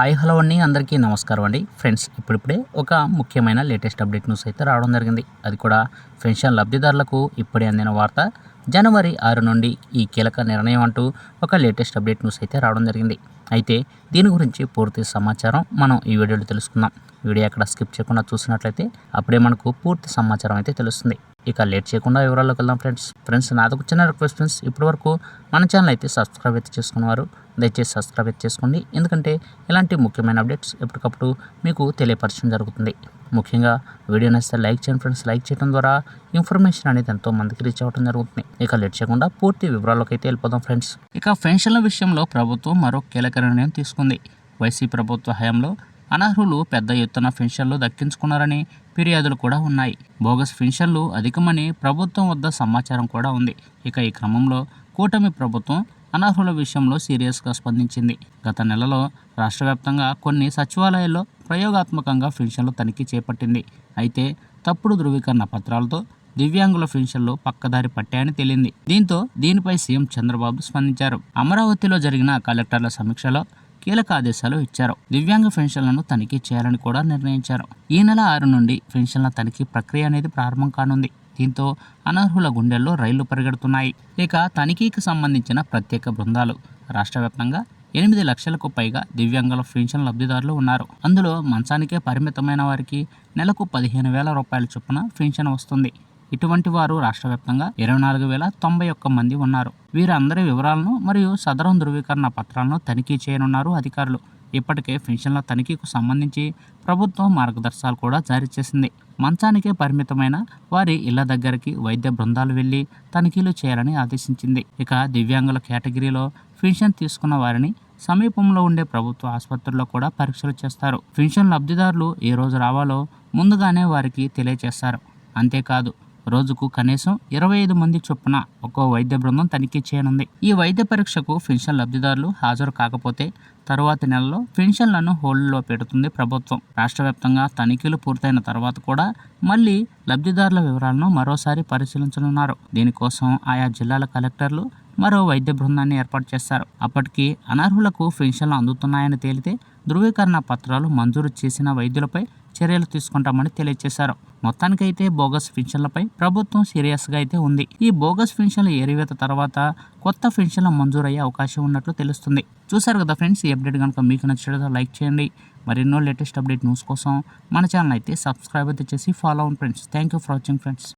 Hi hello అండి. అందరికీ నమస్కారం అండి. ఫ్రెండ్స్ ఇప్పుడిప్పుడే ఒక ముఖ్యమైన లేటెస్ట్ అప్డేట్ న్యూస్ అయితే రావడం జరిగింది. అది కూడా పెన్షన్ లబ్ధిదారులకు ఇప్పుడే అందిన వార్త. జనవరి ఆరు నుండి ఈ కీలక నిర్ణయం అంటూ ఒక లేటెస్ట్ అప్డేట్ న్యూస్ అయితే రావడం జరిగింది. అయితే దీని గురించి పూర్తి సమాచారం మనం ఈ వీడియోలో తెలుసుకుందాం. వీడియో అక్కడ స్కిప్ చేయకుండా చూసినట్లయితే అప్పుడే మనకు పూర్తి సమాచారం అయితే తెలుస్తుంది. ఇక లేట్ చేయకుండా వివరాల్లోకి వెళ్దాం ఫ్రెండ్స్. ఫ్రెండ్స్ నాదొక చిన్న రిక్వెస్ట్ ఫ్రెండ్స్. ఇప్పటి వరకు మన ఛానల్ అయితే సబ్స్క్రైబ్ అయితే చేసుకున్నవారు దయచేసి సబ్స్క్రైబ్ అయితే చేసుకోండి. ఎందుకంటే ఇలాంటి ముఖ్యమైన అప్డేట్స్ ఎప్పటికప్పుడు మీకు తెలియపరచడం జరుగుతుంది. ముఖ్యంగా వీడియో నచ్చితే లైక్ చేయండి ఫ్రెండ్స్. లైక్ చేయడం ద్వారా ఇన్ఫర్మేషన్ అనేది ఎంతో మందికి రీచ్ అవ్వడం జరుగుతుంది. ఇక లేట్ చేయకుండా పూర్తి వివరాల్లోకి అయితే వెళ్ళిపోదాం ఫ్రెండ్స్. ఇక పెన్షన్ల విషయంలో ప్రభుత్వం మరో కీలక నిర్ణయం తీసుకుంది. వైసీ ప్రభుత్వ హయాంలో అనర్హులు పెద్ద ఎత్తున పెన్షన్లు దక్కించుకున్నారని ఫిర్యాదులు కూడా ఉన్నాయి. బోగస్ పెన్షన్లు అధికమని ప్రభుత్వం వద్ద సమాచారం కూడా ఉంది. ఇక ఈ క్రమంలో కూటమి ప్రభుత్వం అనర్హుల విషయంలో సీరియస్గా స్పందించింది. గత నెలలో రాష్ట్ర వ్యాప్తంగా కొన్ని సచివాలయాల్లో ప్రయోగాత్మకంగా పెన్షన్లు తనిఖీ చేపట్టింది. అయితే తప్పుడు ధృవీకరణ పత్రాలతో దివ్యాంగుల పెన్షన్లు పక్కదారి పట్టాయని తేలింది. దీంతో దీనిపై సీఎం చంద్రబాబు స్పందించారు. అమరావతిలో జరిగిన కలెక్టర్ల సమీక్షలో కీలక ఆదేశాలు ఇచ్చారు. దివ్యాంగ పెన్షన్లను తనిఖీ చేయాలని కూడా నిర్ణయించారు. ఈ నెల ఆరు నుండి పెన్షన్ల తనిఖీ ప్రక్రియ అనేది ప్రారంభం కానుంది. దీంతో అనర్హుల గుండెల్లో రైళ్ళు పరిగెడుతున్నాయి. ఇక తనిఖీకి సంబంధించిన ప్రత్యేక బృందాలు. రాష్ట్ర వ్యాప్తంగా ఎనిమిది లక్షలకు పైగా దివ్యాంగుల పెన్షన్ లబ్ధిదారులు ఉన్నారు. అందులో మంచానికే పరిమితమైన వారికి నెలకు పదిహేను వేల రూపాయల చొప్పున పెన్షన్ వస్తుంది. ఇటువంటి వారు రాష్ట్ర వ్యాప్తంగా ఇరవై నాలుగు వేల తొంభై ఒక్క మంది ఉన్నారు. వీరందరి వివరాలను మరియు సదరం ధృవీకరణ పత్రాలను తనిఖీ చేయనున్నారు అధికారులు. ఇప్పటికే పెన్షన్ల తనిఖీకు సంబంధించి ప్రభుత్వం మార్గదర్శకాలు కూడా జారీ చేసింది. మంచానికే పరిమితమైన వారి ఇళ్ళ దగ్గరికి వైద్య బృందాలు వెళ్ళి తనిఖీలు చేయాలని ఆదేశించింది. ఇక దివ్యాంగుల కేటగిరీలో పెన్షన్ తీసుకున్న వారిని సమీపంలో ఉండే ప్రభుత్వ ఆసుపత్రుల్లో కూడా పరీక్షలు చేస్తారు. పెన్షన్ లబ్ధిదారులు ఏ రోజు రావాలో ముందుగానే వారికి తెలియజేస్తారు. అంతేకాదు రోజుకు కనీసం ఇరవై ఐదు మంది చొప్పున ఒక్కో వైద్య బృందం తనిఖీ చేయనుంది. ఈ వైద్య పరీక్షకు పెన్షన్ లబ్ధిదారులు హాజరు కాకపోతే తరువాతి నెలలో పెన్షన్లను హోల్డ్లో పెడుతుంది ప్రభుత్వం. రాష్ట్ర వ్యాప్తంగా తనిఖీలు పూర్తయిన తర్వాత కూడా మళ్ళీ లబ్ధిదారుల వివరాలను మరోసారి పరిశీలించనున్నారు. దీనికోసం ఆయా జిల్లాల కలెక్టర్లు మరో వైద్య బృందాన్ని ఏర్పాటు చేస్తారు అప్పటికి అనర్హులకు పెన్షన్లు అందుతున్నాయని తేలితే ధృవీకరణ పత్రాలు మంజూరు చేసిన వైద్యులపై చర్యలు తీసుకుంటామని తెలియజేశారు. మొత్తానికైతే బోగస్ పెన్షన్లపై ప్రభుత్వం సీరియస్గా అయితే ఉంది. ఈ బోగస్ పెన్షన్ల ఏరివేత తర్వాత కొత్త పెన్షన్లు మంజూరయ్యే అవకాశం ఉన్నట్లు తెలుస్తుంది. చూసారు కదా ఫ్రెండ్స్ ఈ అప్డేట్ కనుక మీకు నచ్చినట్లయితే లైక్ చేయండి. మరెన్నో లేటెస్ట్ అప్డేట్ న్యూస్ కోసం మన ఛానల్ అయితే సబ్స్క్రైబ్ అయితే చేసి ఫాలో అవ్వండి friends. Thank you for watching friends.